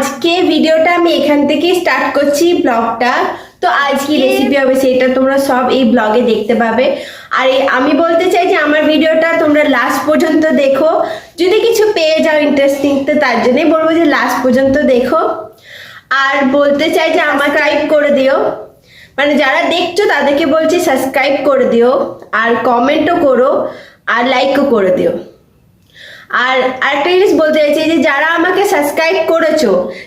আজকে ভিডিওটা আমি এখান থেকেই স্টার্ট করছি ব্লগটা। তো আজকে রেসিপি হবে সেটা তোমরা সব এই ব্লগে দেখতে পাবে। আর আমি বলতে চাই যে আমার ভিডিওটা তোমরা লাস্ট পর্যন্ত দেখো। যদি কিছু পেয়ে যাও ইন্টারেস্টিং তো তার জন্যই বলব যে লাস্ট পর্যন্ত দেখো। আর বলতে চাই যে আমার সাবস্ক্রাইব করে দিও। মানে যারা দেখছ তাদেরকে বলছি সাবস্ক্রাইব করে দিও। আর কমেন্টও করো। আর লাইকও করে দিও। আর আরেকটা জিনিস বলতে চাইছি যে যারা আমাকে সাবস্ক্রাইব করেছ,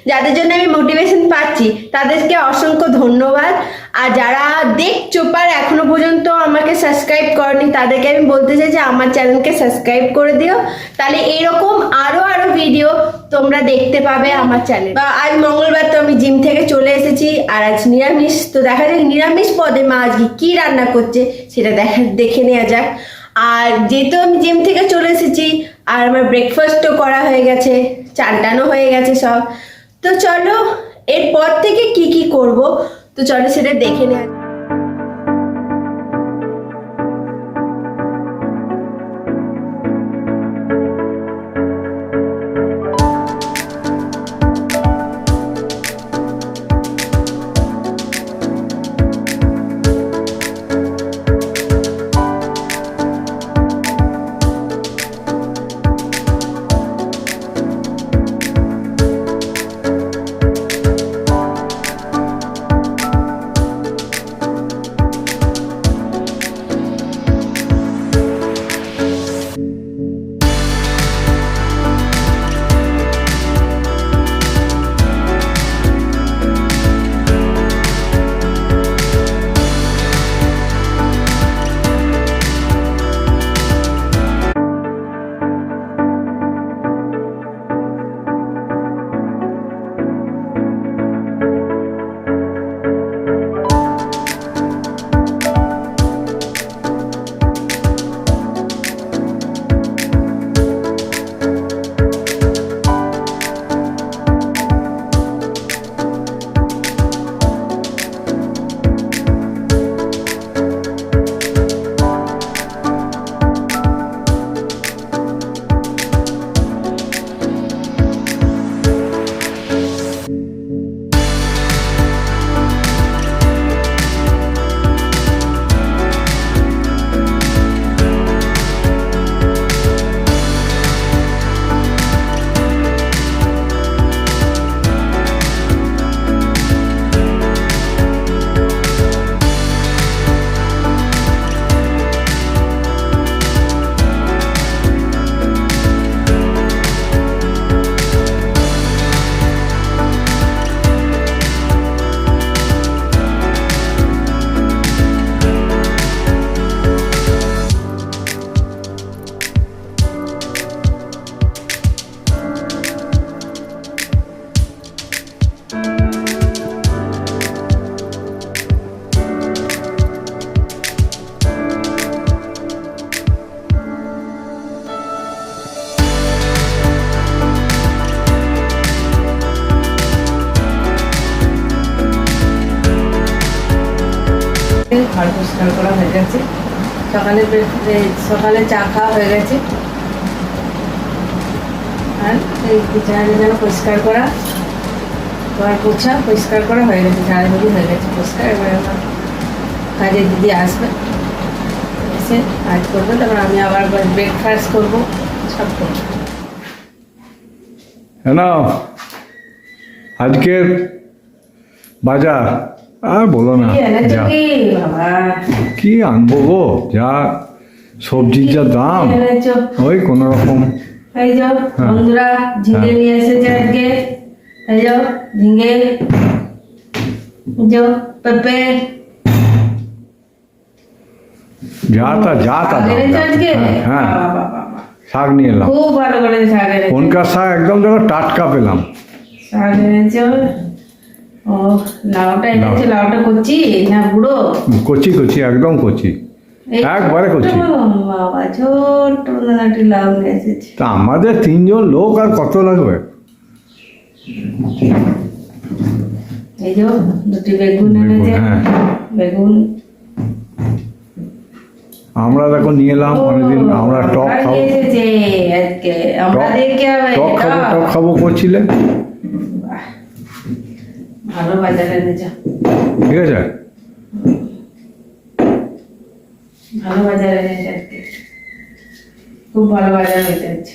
যাদের জন্য আমি মোটিভেশন পাচ্ছি, তাদেরকে অসংখ্য ধন্যবাদ। আর যারা দেখছ পার এখনও পর্যন্ত আমাকে সাবস্ক্রাইব করনি, তাদেরকে আমি বলতে চাই যে আমার চ্যানেলকে সাবস্ক্রাইব করে দিও। তাহলে এরকম আরও আরও ভিডিও তোমরা দেখতে পাবে আমার চ্যানেল বা আজ মঙ্গলবার তো আমি জিম থেকে চলে এসেছি, আর আজ নিরামিষ। তো দেখা যাক নিরামিষ পদে মা আজকে কি রান্না করছে, সেটা দেখা দেখে নেওয়া যাক। আর যেহেতু আমি জিম থেকে চলে এসেছি আর আমার ব্রেকফাস্টও করা হয়ে গেছে চানটানো হয়ে গেছে সব। তো চলো, এরপর থেকে কি কি করব? তো চলো সেটা দেখে নেওয়া ঘর পরিষ্কার করা হয়ে গেছে। সকালে সকালে চা খাওয়া হয়ে গেছে। আর এই বিছানাটা যেন পরিষ্কার করা, ঘর পোছা পরিষ্কার করা হয়ে গেছে, ঝাড়াঝুড়ি হয়ে গেছে পরিষ্কার। এবার আমার কাজের দিদি আসবে। এসে কাজ করবে, তারপর আমি আবার ব্রেকফাস্ট করব, সব করব। না আজকের বাজার আর বলো না কি এনেছো যা কি বাবা কি আনব গো যা সবজির যা দাম কি এনেছো ওই কোন রকম এই যে হ্যাঁ। বন্ধুরা ঝিঙে হ্যাঁ। নিয়ে এসেছে আজকে এই যে ঝিঙে এই যে পেঁপে যা তা যা তা শাক দাম, এনেছো যা। আজকে হ্যাঁ, হ্যাঁ বাবা, বাবা, বাবা। শাক নিয়ে এলাম খুব ভালো করে শাক এনেছো কোনকার শাক একদম দেখো টাটকা পেলাম শাক এনেছো ও লাউটা এনেছো লাউটা করছি না বুড়ো কচি কচি একদম একবারে করছি। বাবা ছোট্ট একটি লাউ নিয়ে তা আমাদের তিনজন লোক আর কত লাগবে? এই যে দুটি বেগুন বেগুন, এনেছে। হ্যাঁ। বেগুন। আমরা দেখো নিয়ে এলাম অনেকদিন আমরা টক খাব। টক- খাব টক। খাব করছিলে ভালো বাজারে এনে যা। ঠিক আছে? ভালো বাজারে এনেছে আজকে। খুব ভালো বাজার হয়েছে আজকে।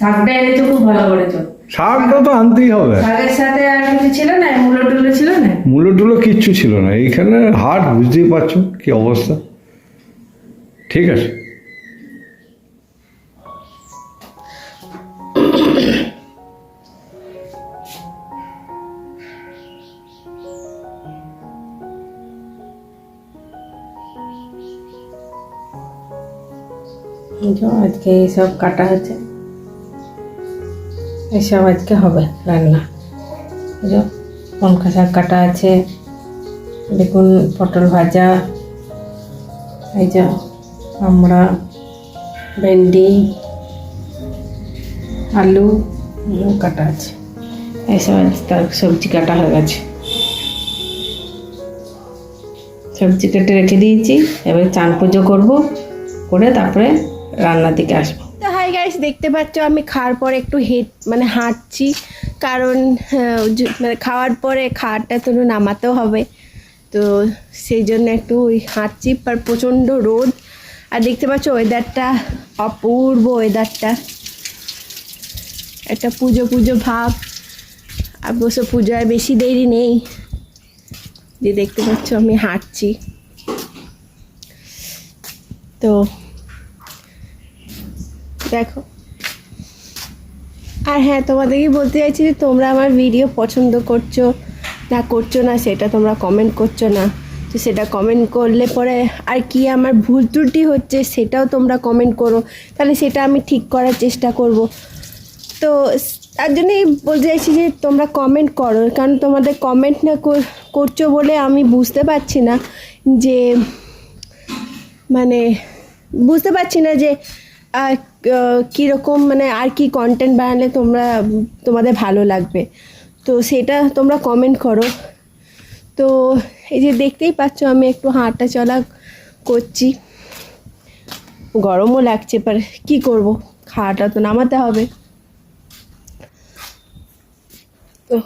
শাকটা এনেছো খুব ভালো করেছ। শাকটা তো আনতেই হবে। শাকের সাথে আর কিছু ছিল না? মূলো টুলো ছিল না? মূল্য টুলো কিচ্ছু ছিল না। এইখানে হাট বুঝতেই পারছ কি অবস্থা। ঠিক আছে। আজকে এইসব কাটা হচ্ছে এসব আজকে হবে রান্না। পনকা শাক কাটা আছে দেখুন পটল ভাজা, এই যে আমরা ভেন্ডি, আলু কাটা আছে। এইসব তার সবজি কাটা হয়ে গেছে। সবজি কেটে রেখে দিয়েছি, এবার চান পুজো করব, করে তারপরে রান্নার দিকে আসব। তো হাই গাইস দেখতে পাচ্ছ আমি খাওয়ার পরে একটু হেঁট মানে হাঁটছি। কারণ হ্যাঁ, মানে খাওয়ার পরে খাওয়ারটা তো নামাতেও হবে। তো সেই জন্য একটু ওই হাঁটছি আর প্রচণ্ড রোদ। আর দেখতে পাচ্ছ ওয়েদারটা অপূর্ব ওয়েদারটা একটা পুজো পুজো ভাব। অবশ্য পুজোয় বেশি দেরি নেই। যে দেখতে পাচ্ছ আমি হাঁটছি। তো দেখো। আর হ্যাঁ তোমাদেরকে বলতে চাইছি যে তোমরা আমার ভিডিও পছন্দ করছ না করছ না, সেটা তোমরা কমেন্ট করছ না। তো সেটা কমেন্ট করলে পরে আর কি আমার ভুল ত্রুটি হচ্ছে সেটাও তোমরা কমেন্ট করো। তাহলে সেটা আমি ঠিক করার চেষ্টা করব। তো তার জন্যই বলতে চাইছি যে তোমরা কমেন্ট করো, কারণ তোমাদের কমেন্ট না করছ বলে আমি বুঝতে পারছি না যে মানে বুঝতে পারছি না যে ক- কীরকম মানে আর কি কন্টেন্ট বানালে তোমরা, তোমাদের ভালো লাগবে? তো সেটা তোমরা কমেন্ট করো। তো এই যে দেখতেই পাচ্ছ, আমি একটু হাঁটা চলা করছি। গরমও লাগছে পারে কি করব? খাওয়াটা তো নামাতে হবে। তো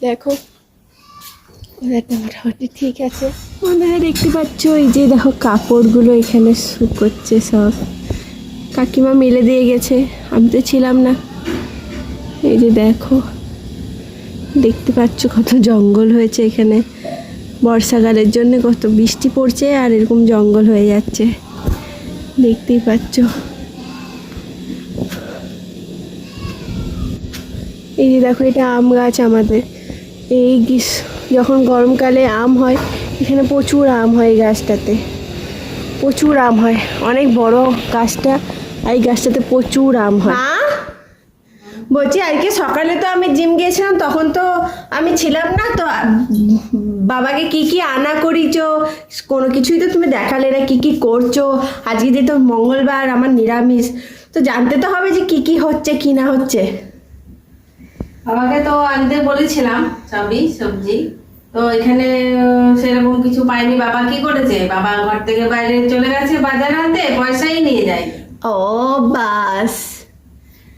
দেখো। ঠিক আছে। ওনারা দেখতে পাচ্ছ, এই যে দেখো কাপড়গুলো এখানে শুকোচ্ছে সব। কাকিমা মেলে দিয়ে গেছে, আমি তো ছিলাম না। এই যে দেখো, দেখতে পাচ্ছ কত জঙ্গল হয়েছে এখানে। বর্ষাকালের জন্য কত বৃষ্টি পড়ছে আর এরকম জঙ্গল হয়ে যাচ্ছে। দেখতেই পাচ্ছ। এই যে দেখো, এটা আম গাছ আমাদের। এই গ্রীষ্ম যখন গরমকালে আম হয় এখানে প্রচুর আম হয় এই গাছটাতে। প্রচুর আম হয়। অনেক বড় গাছটা এই গাছটাতে প্রচুর আম হয়। বলছি আজকে সকালে তো আমি জিম গিয়েছিলাম তখন তো আমি ছিলাম না তো বাবাকে কি কি আনা করিছো কোনো কিছুই তো তুমি দেখালে না কি কি করছ আজকে যে তো মঙ্গলবার আমার নিরামিষ তো জানতে তো হবে যে কি কি হচ্ছে কি না হচ্ছে। বাবাকে তো আনতে বলেছিলাম সবই সবজি। তো এখানে সেরকম কিছু পাইনি বাবা কি করেছে? বাবা ঘর থেকে বাইরে চলে গেছে বাজার আনতে পয়সাই নিয়ে যায়। ও বাস।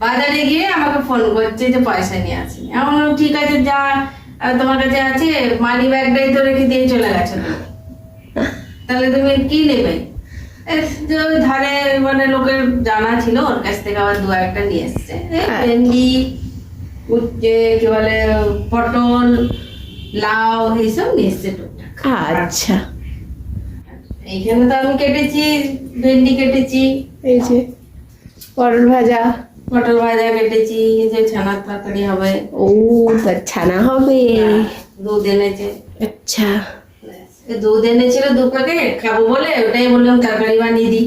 বাজারে গিয়ে আমাকে ফোন করছে যে পয়সা নিয়ে আসি। বললাম, ঠিক আছে যা। তোমার কাছে আছে মানি ব্যাগটাই তো রেখে দিয়ে চলে গেছে। তাহলে তুমি কি নেবে? ধারে মানে লোকের জানা ছিল ওর কাছ থেকে আবার দু একটা নিয়ে এসছে। হ্যাঁ। ভেন্ডি উচ্ছে কি বলে পটল লাউ এইসব নিয়ে এসছে টুকটাক আচ্ছা। এইখানে তো আমি কেটেছি ভেন্ডি কেটেছি। এই যে পটল ভাজা। পটল ভাজা কেটেছি এই যে ছানার তরকারি হবে। ও তার ছানা হবে। দুধ এনেছে। আচ্ছা। দুধ এনেছিল দু প্যাকেট খাব বলে ওটাই বললাম তরকারি বানিয়ে দিই।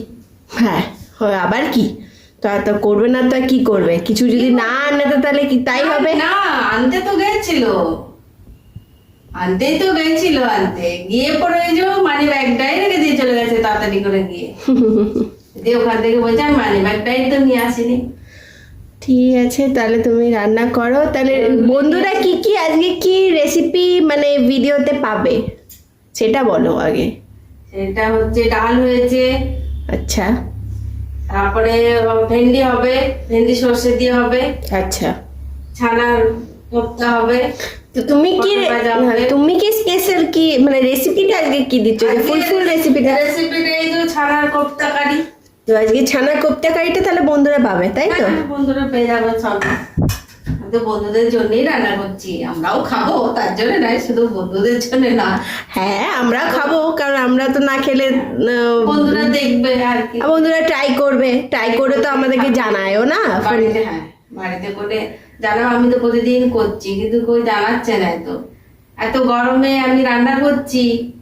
হ্যাঁ হয় আবার কি? তো তো করবে না তো কি করবে? কিছু যদি না আনে তো তাহলে কি তাই হবে? না আনতে তো গেছিল। আনতেই তো গেছিল আনতে। গিয়ে ওই যে মানি ব্যাগটাই রেখে দিয়ে চলে গেছে তাড়াতাড়ি করে গিয়ে। দিয়ে ওখান থেকে বলছে আমি মানি ব্যাগটাই তো নিয়ে আসিনি। ঠিক আছে তাহলে তুমি রান্না করো। তাহলে বন্ধুরা কি কি আজকে কি রেসিপি মানে ভিডিওতে পাবে? সেটা বলো আগে। সেটা হচ্ছে ডাল হয়েছে। আচ্ছা। তারপরে ভেন্ডি হবে ভেন্ডি সর্ষে দিয়ে হবে। আচ্ছা। ছানার করতে হবে। তো তুমি কি? হ্যাঁ, তুমি কি স্পেশাল কি মানে রেসিপিটা আজকে কি দিচ্ছ? যে ফুল ফুল রেসিপিটা রেসিপিটা এই যে ছানার কোপ্তা কারি তো আজকে ছানা কোপ্তা কারিটা তাহলে বন্ধুরা পাবে তাই তো? হ্যাঁ, বন্ধুরা পেয়ে যাবে তো বন্ধুদের জন্যই রান্না করছি। আমরাও খাব তার জন্য নয় শুধু বন্ধুদের জন্য না। হ্যাঁ আমরা খাব কারণ আমরা তো না খেলে বন্ধুরা দেখবে আর কি। বন্ধুরা ট্রাই করবে। ট্রাই করে তো আমাদেরকে জানায়ও না বাড়িতে হ্যাঁ বাড়িতে করে জানাও আমি তো প্রতিদিন করছি কিন্তু কই জানাচ্ছে না তো এত গরমে আমি রান্না করছি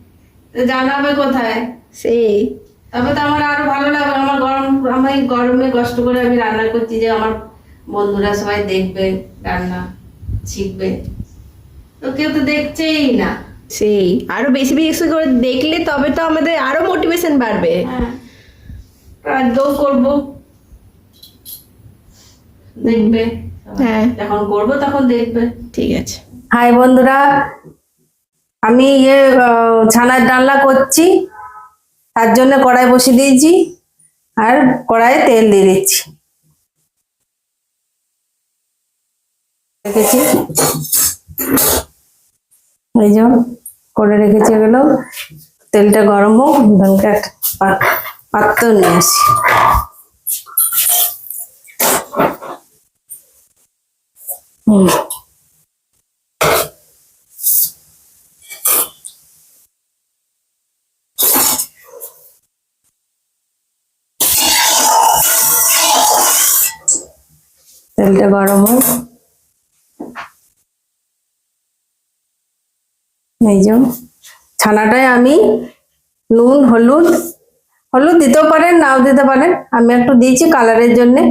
তো জানাবে কোথায়? সেই। তবে তো আমার আরও ভালো লাগবে আমার গরম আমি গরমে কষ্ট করে আমি রান্না করছি যে আমার বন্ধুরা সবাই দেখবে রান্না শিখবে। তো কেউ তো দেখছেই না। সেই। আরও বেশি বেশি করে দেখলে তবে তো আমাদের আরও মোটিভেশন বাড়বে। হ্যাঁ। করব। দেখবে। যখন করব তখন দেখবে। ঠিক আছে। হাই বন্ধুরা আমি ইয়ে আহ, ছানার ডালনা করছি তার জন্য কড়াই বসিয়ে দিয়েছি আর কড়াইয়ে তেল দিয়ে দিচ্ছি। রেখেছি। এই যে করে রেখেছি এগুলো। তেলটা গরম হোক একটা পা- পাত্র নিয়ে আসি। তেলটা গরম হোক। এই যে, ছানাটায় আমি নুন, হলুদ হলুদ দিতেও পারেন, নাও দিতে পারেন। আমি একটু দিয়েছি কালারের জন্যে।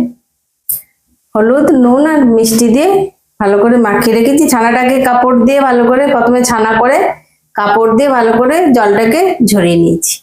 হলুদ, নুন আর মিষ্টি দিয়ে ভালো করে মাখিয়ে রেখেছি। ছানাটাকে কাপড় দিয়ে ভালো করে প্রথমে ছানা করে কাপড় দিয়ে ভালো করে জলটাকে ঝরিয়ে নিয়েছি।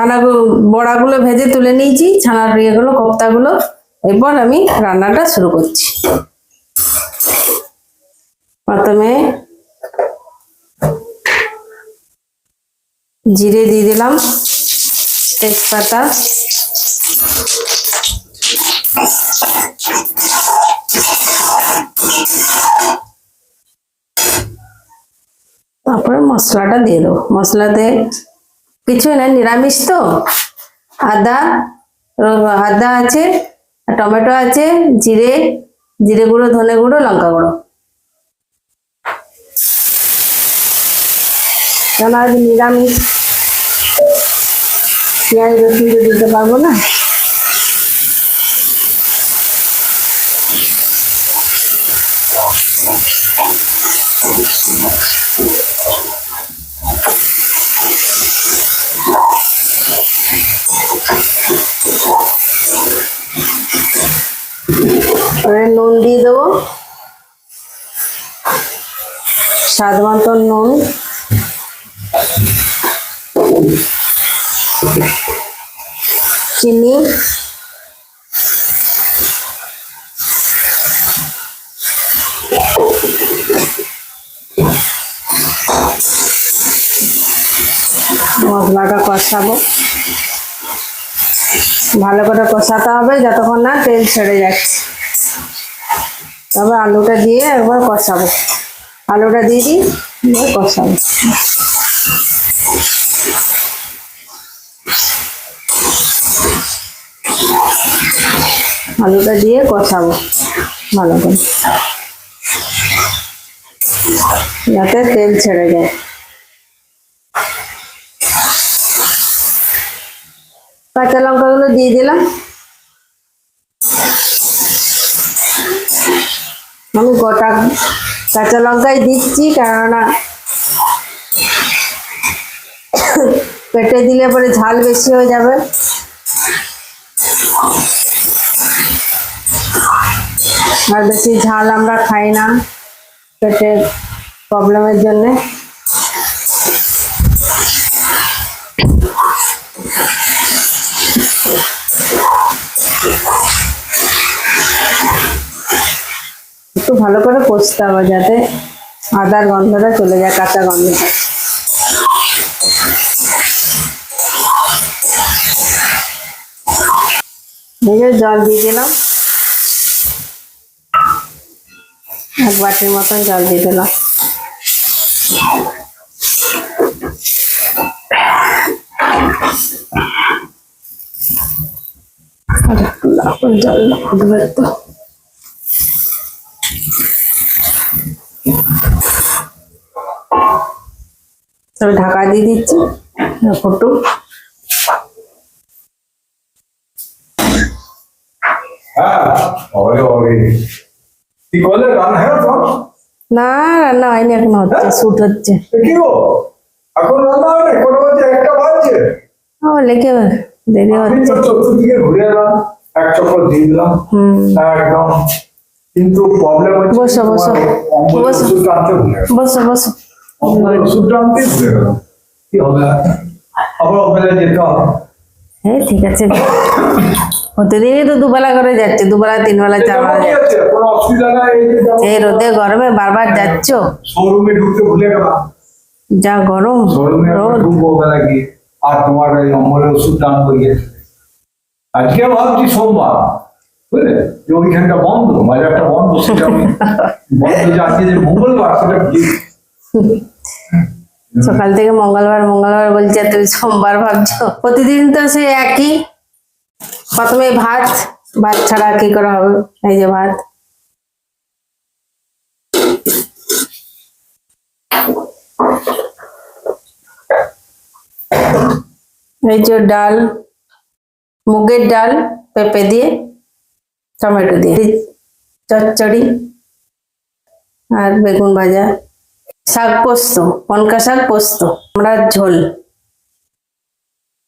ছানা বড়াগুলো ভেজে তুলে নিয়েছি, ছানার ইয়েগুলো, কোপ্তাগুলো। এরপর আমি রান্নাটা শুরু করছি। প্রথমে জিরে দিয়ে দিলাম, তেজপাতা। তারপরে মশলাটা দিয়ে দেবো। মশলাতে কিছুই না, নিরামিষ তো। আদা আদা আছে টমেটো আছে, জিরে জিরে গুঁড়ো, ধনে গুঁড়ো, লঙ্কা গুঁড়ো। আজ নিরামিষ? পেঁয়াজ, রসুন তো দিতে পারব না? এবারে নুন দিয়ে দেবো। স্বাদ মতন নুন। চিনি। মশলাটা কষাবো। ভালো করে কষাতে হবে, যতক্ষণ না তেল ছেড়ে যাচ্ছে। তবে আলুটা দিয়ে একবার কষাবো। আলুটা দিয়ে দিই কষাবো। আলুটা দিয়ে কষাবো ভালো করে। যাতে তেল ছেড়ে যায়। কাঁচা লঙ্কাগুলো দিয়ে দিলাম। আমি গোটা কাঁচা লঙ্কাই দিচ্ছি, কেননা পেটে দিলে পরে ঝাল বেশি হয়ে যাবে। আর বেশি ঝাল আমরা খাই না, পেটের প্রবলেমের জন্য। একটু ভালো করে কষতে হবে যাতে আদার গন্ধটা চলে যায়, কাঁচা গন্ধটা। এই যে জল দিয়ে দিলাম। এক বাটির মতন জল দিয়ে দিলাম। আর একটু লবণ জল দেবে তবে ঢাকা দিয়ে দিচ্ছি ফটো। হ্যাঁ না রান্না হয়নি এখন হচ্ছে শুট হচ্ছে। এখন রান্না হয় না কোনো বাজে একটা ও দেরি হচ্ছে। তো ঘুরে এলাম এক চক্কর দিয়ে দিলাম। একদম। কিন্তু প্রবলেম হচ্ছে বসো, বসো। বসো। বসো বসো কি হবে? আবার অম্বলে যেতে হবে। হ্যাঁ ঠিক আছে। প্রতিদিনই তো দুবেলা করে যাচ্ছে দুবেলা তিন বেলা চার বেলা যাচ্ছে এই রোদে গরমে বারবার যাচ্ছ? শোরুমে ঢুকতে ভুলে গেলাম। যা গরম রোদ। গিয়ে। আর তোমার এই অম্বলের ওষুধটা আনতে গিয়েছে আজকে ভাবছি সোমবার। যে ওইখানটা বন্ধ বন্ধ, সেটা বন্ধ যে আজকে যে মঙ্গলবার সেটা সকাল থেকে মঙ্গলবার মঙ্গলবার বলছে তুমি সোমবার ভাবছ? প্রতিদিন তো সে একই। প্রথমে ভাত ভাত ছাড়া কি করা হবে? এই যে ভাত। এই যে ডাল, মুগের ডাল, পেঁপে দিয়ে। টমেটো দিয়ে চচ্চড়ি আর বেগুন ভাজা। শাক পোস্ত পনকা শাক পোস্ত আমরা ঝোল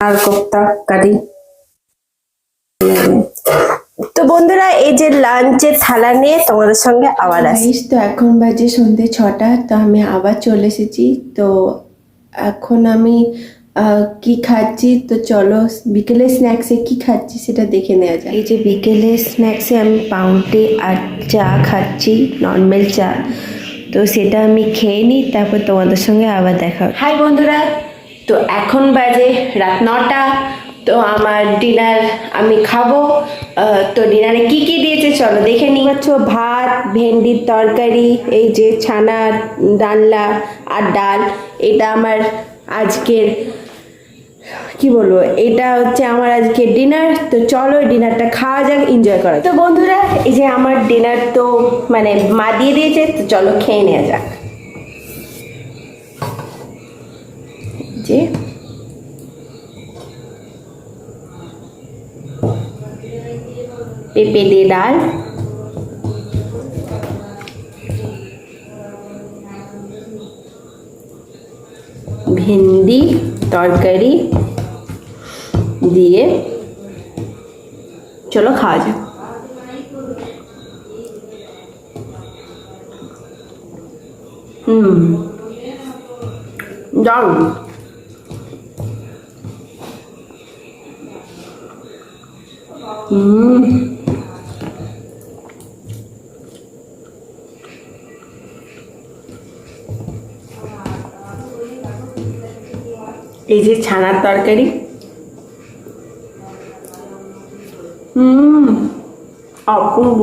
আর কোপ্তা কারি। তো বন্ধুরা এই যে লাঞ্চের থালা নিয়ে তোমাদের সঙ্গে আবার আসি তো এখন বাজে সন্ধে ছটা তো আমি আবার চলে এসেছি। তো এখন আমি কি খাচ্ছি? তো চলো বিকেলে স্ন্যাক্সে কি খাচ্ছি সেটা দেখে নেওয়া যায় এই যে বিকেলে স্ন্যাক্সে আমি পাউন্ডে আর চা খাচ্ছি নর্মাল চা। তো সেটা আমি খেয়ে নিই তারপর তোমাদের সঙ্গে আবার দেখা হাই বন্ধুরা তো এখন বাজে রাত নটা। তো আমার ডিনার আমি খাব। তো ডিনারে কি কি দিয়েছে চলো দেখে নিই। পাচ্ছ ভাত ভেন্ডির তরকারি এই যে ছানার ডালনা আর ডাল এটা আমার আজকের কি বলব, এটা হচ্ছে আমার আজকে ডিনার তো চলো ডিনারটা খাওয়া যাক এনজয় করা। তো বন্ধুরা, এই যে আমার ডিনার তো মানে মা দিয়ে দিয়েছে, তো চলো খেয়ে নেওয়া যাক। যে। পেঁপে দিয়ে ডাল। তরকারি দিয়ে চলো খাওয়া যাক হুম দারুণ হুম এই যে ছানার তরকারি। হুম, অপূর্ব।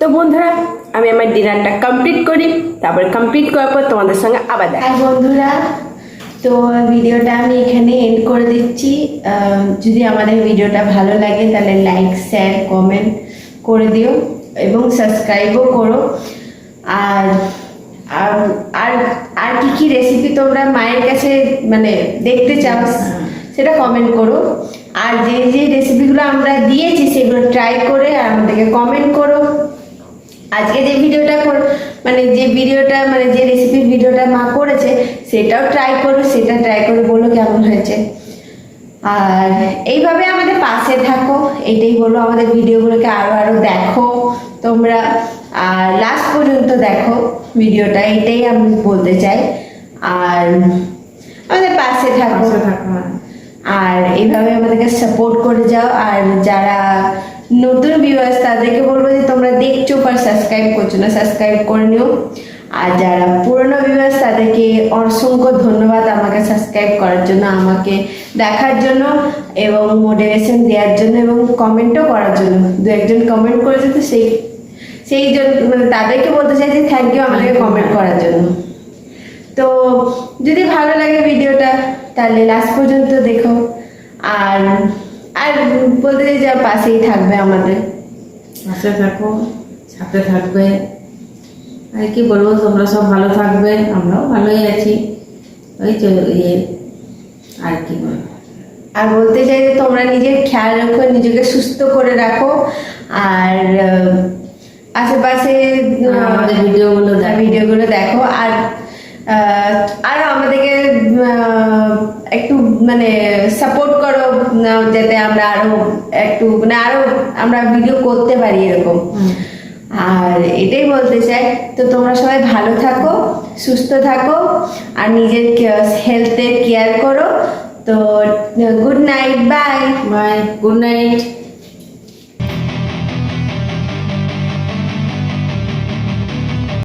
তো বন্ধুরা, আমি আমার ডিনারটা কমপ্লিট করি, তারপরে কমপ্লিট করার পর তোমাদের সঙ্গে আবার দেখা। বন্ধুরা তো ভিডিওটা আমি এখানে এন্ড করে দিচ্ছি। যদি আমাদের ভিডিওটা ভালো লাগে তাহলে লাইক শেয়ার কমেন্ট করে দিও এবং সাবস্ক্রাইবও করো। আর আর আর আর কি কি রেসিপি তোমরা মায়ের কাছে মানে দেখতে চাও সেটা কমেন্ট করো। আর যে যে রেসিপিগুলো আমরা দিয়েছি সেগুলো ট্রাই করে আমাদেরকে কমেন্ট করো। আজকে যে ভিডিওটা কর- মানে যে ভিডিওটা মানে যে রেসিপির ভিডিওটা মা করেছে সেটাও ট্রাই করো সেটা ট্রাই করে বলো কেমন হয়েছে। আর এইভাবে আমাদের পাশে থাকো এটাই বলো আমাদের ভিডিওগুলোকে আরও আরও দেখো তোমরা আর লাস্ট পর্যন্ত দেখো ভিডিওটা এটাই আমি বলতে চাই। আর আমাদের পাশে থাকো। থাকো হ্যাঁ। আর এইভাবে আমাদেরকে সাপোর্ট করে যাও আর যারা নতুন ভিউয়ার্স তাদেরকে বলব যে তোমরা দেখছ পর সাবস্ক্রাইব করছ না সাবস্ক্রাইব করে নিও। আর যারা পুরনো ভিউয়ার্স তাদেরকে অসংখ্য ধন্যবাদ আমাকে সাবস্ক্রাইব করার জন্য, আমাকে দেখার জন্য এবং মোটিভেশন দেওয়ার জন্য এবং কমেন্টও করার জন্য। দু একজন কমেন্ট করেছে তো সেই সেই জন্য মানে তাদেরকে বলতে চাই যে থ্যাংক ইউ আমাদেরকে কমেন্ট করার জন্য। তো যদি ভালো লাগে ভিডিওটা তাহলে লাস্ট পর্যন্ত দেখো। আর আর বলতে চাই যে পাশেই থাকবে আমাদের। পাশে থাকো সাথে থাকবে। আর কি বলব তোমরা সব ভালো থাকবে আমরাও ভালোই আছি। ওই ইয়ে আর কি বলব। আর বলতে চাই যে তোমরা নিজের খেয়াল রাখো নিজেকে সুস্থ করে রাখো। আর আশেপাশে আমাদের ভিডিওগুলো ভিডিওগুলো দেখো। আর আর আমাদেরকে একটু মানে সাপোর্ট করো যাতে আমরা আরও একটু মানে আরও আমরা ভিডিও করতে পারি এরকম। আর এটাই বলতে চাই তো তোমরা সবাই ভালো থাকো সুস্থ থাকো আর নিজের হেলথের কেয়ার করো। তো good night bye bye good night